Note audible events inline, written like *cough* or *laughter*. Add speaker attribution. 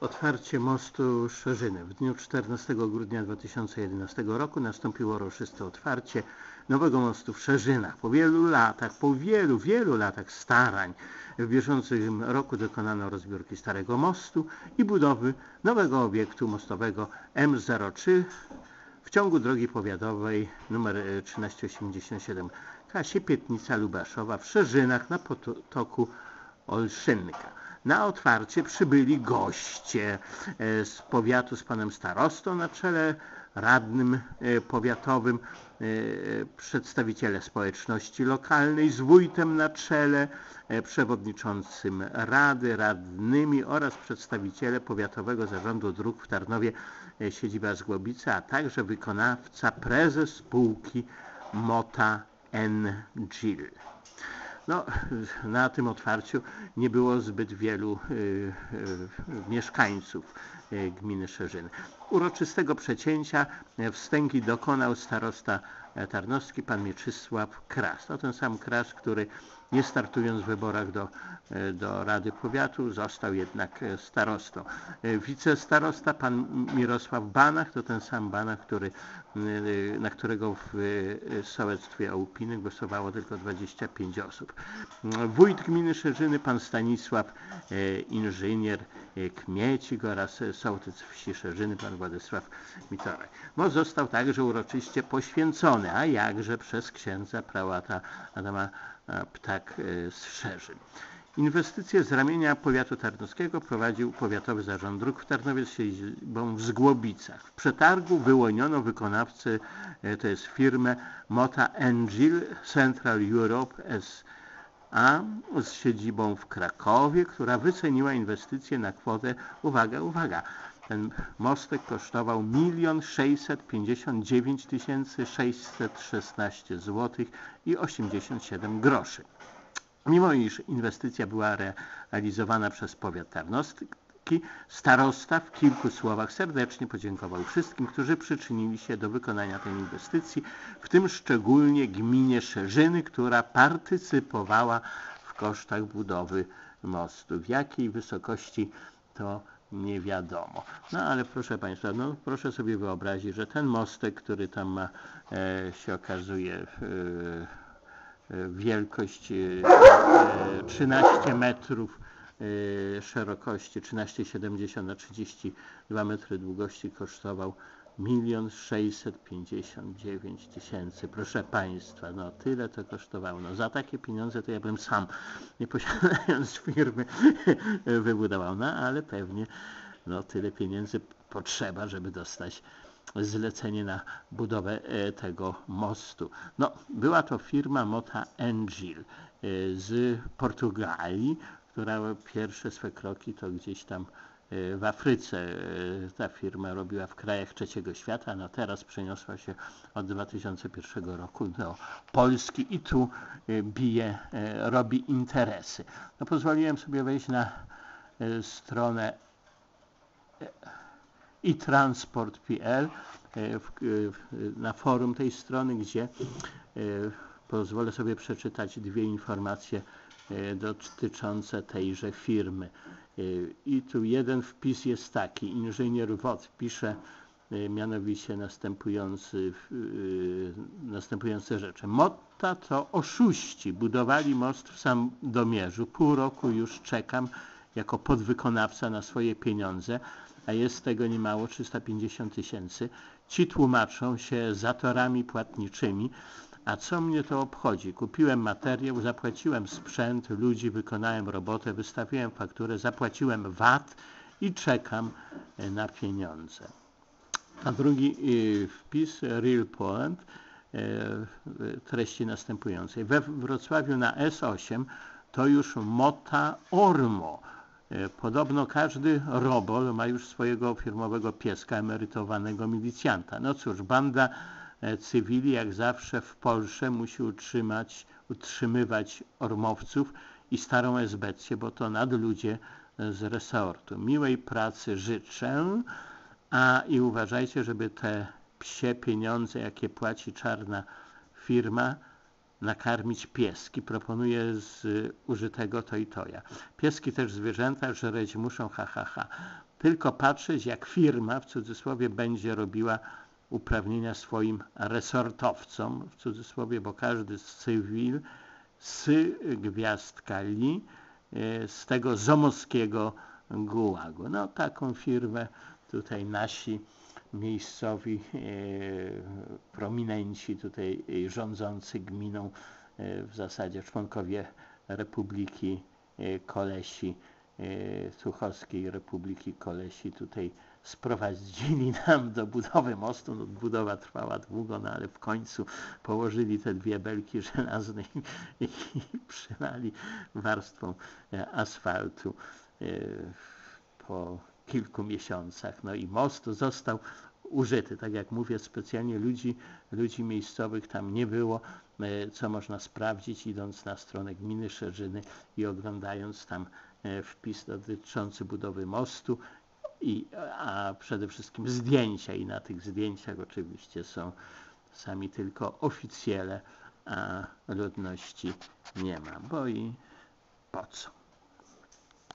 Speaker 1: Otwarcie mostu Szerzyny. W dniu 14 grudnia 2011 roku nastąpiło uroczyste otwarcie nowego mostu w Szerzynach. Po wielu latach, po wielu, wielu latach starań w bieżącym roku dokonano rozbiórki starego mostu i budowy nowego obiektu mostowego M03 w ciągu drogi powiatowej nr 1387 Kasie Pietnica Lubaszowa w Szerzynach na potoku Olszynka. Na otwarcie przybyli goście e, z powiatu z panem starostą na czele, radnym e, powiatowym, e, przedstawiciele społeczności lokalnej z wójtem na czele, przewodniczącym rady, radnymi oraz przedstawiciele Powiatowego Zarządu Dróg w Tarnowie siedziba Zgłobice, a także wykonawca, prezes spółki Mota N. Gill. No, *laughs* na tym otwarciu nie było zbyt wielu y, y, mieszkańców y, gminy Szerzyny. Uroczystego przecięcia wstęgi dokonał starosta tarnowski pan Mieczysław Kras. To ten sam Kras, który nie startując w wyborach do, do Rady Powiatu, został jednak starostą. Wicestarosta pan Mirosław Banach, to ten sam Banach, który, na którego w sołectwie Ołpiny głosowało tylko 25 osób. Wójt gminy Szerzyny, pan Stanisław Inżynier Kmiecik oraz sołtys wsi Szerzyny, pan Władysław Mitorek. Most został także uroczyście poświęcony, a jakże przez księdza prałata Adama Ptak z Szerzyn. Inwestycje z ramienia powiatu tarnowskiego prowadził Powiatowy Zarząd Dróg w Tarnowie z siedzibą w Zgłobicach. W przetargu wyłoniono wykonawcę, to jest firmę Mota Angel Central Europe S.A. z siedzibą w Krakowie, która wyceniła inwestycje na kwotę, uwaga, uwaga, ten mostek kosztował 1 659 616 zł i 87 groszy. Mimo iż inwestycja była realizowana przez powiat tarnowski, starosta w kilku słowach serdecznie podziękował wszystkim, którzy przyczynili się do wykonania tej inwestycji, w tym szczególnie gminie Szerzyny, która partycypowała w kosztach budowy mostu. W jakiej wysokości to nie wiadomo. No ale proszę Państwa, no proszę sobie wyobrazić, że ten mostek, który tam ma, e, się okazuje e, wielkość e, 13 e, metrów e, szerokości, 13,70 na 32 metry długości kosztował milion sześćset pięćdziesiąt dziewięć tysięcy. Proszę Państwa, no tyle to kosztowało. No za takie pieniądze to ja bym sam, nie posiadając firmy, *laughs* wybudował. No ale pewnie no tyle pieniędzy potrzeba, żeby dostać zlecenie na budowę e, tego mostu. No, była to firma Mota Angel e, z Portugalii, która pierwsze swe kroki to gdzieś tam w Afryce e, ta firma robiła w krajach trzeciego świata, no teraz przeniosła się od 2001 roku do Polski i tu e, bije, e, robi interesy. No pozwoliłem sobie wejść na stronę itransport.pl na forum tej strony, gdzie pozwolę sobie przeczytać dwie informacje dotyczące tejże firmy. I tu jeden wpis jest taki. Inżynier WOT pisze y, mianowicie następujący, y, następujące rzeczy. Motta to oszuści. Budowali most w Sandomierzu. Pół roku już czekam jako podwykonawca na swoje pieniądze, a jest tego niemało 350 tysięcy. Ci tłumaczą się zatorami płatniczymi, a co mnie to obchodzi? Kupiłem materiał, zapłaciłem sprzęt, ludzi, wykonałem robotę, wystawiłem fakturę, zapłaciłem VAT i czekam e, na pieniądze. A drugi e, wpis Real Poland e, treści następującej. We Wrocławiu na S8 to już Mota Ormo. Podobno każdy robol ma już swojego firmowego pieska, emerytowanego milicjanta. No cóż, banda E, cywili jak zawsze w Polsce musi utrzymać, utrzymywać ormowców i starą esbecję, bo to nadludzie z resortu. Miłej pracy życzę, a i uważajcie, żeby te psie pieniądze, jakie płaci czarna firma, nakarmić pieski. Proponuję z użytego to i toja. Pieski też zwierzęta żreć muszą, ha, ha, ha. tylko patrzeć, jak firma w cudzysłowie będzie robiła uprawnienia swoim resortowcom, w cudzysłowie, bo każdy z cywil z gwiazdkali e, z tego zomowskiego gułagu. No taką firmę tutaj nasi miejscowi e, prominenci tutaj e, rządzący gminą w zasadzie członkowie Republiki Kolesi, Suchowskiej Republiki Kolesi tutaj sprowadzili nam do budowy mostu. No, budowa trwała długo, no ale w końcu położyli te dwie belki żelazne i, *laughs* i przylali warstwą e, asfaltu e, po kilku miesiącach. No i most został użyty. Tak jak mówię, specjalnie ludzi, ludzi miejscowych tam nie było, e, co można sprawdzić idąc na stronę gminy Szerzyny i oglądając tam wpis dotyczący budowy mostu i, a przede wszystkim zdjęcia i na tych zdjęciach oczywiście są sami tylko oficjele, a ludności nie ma, bo i po co?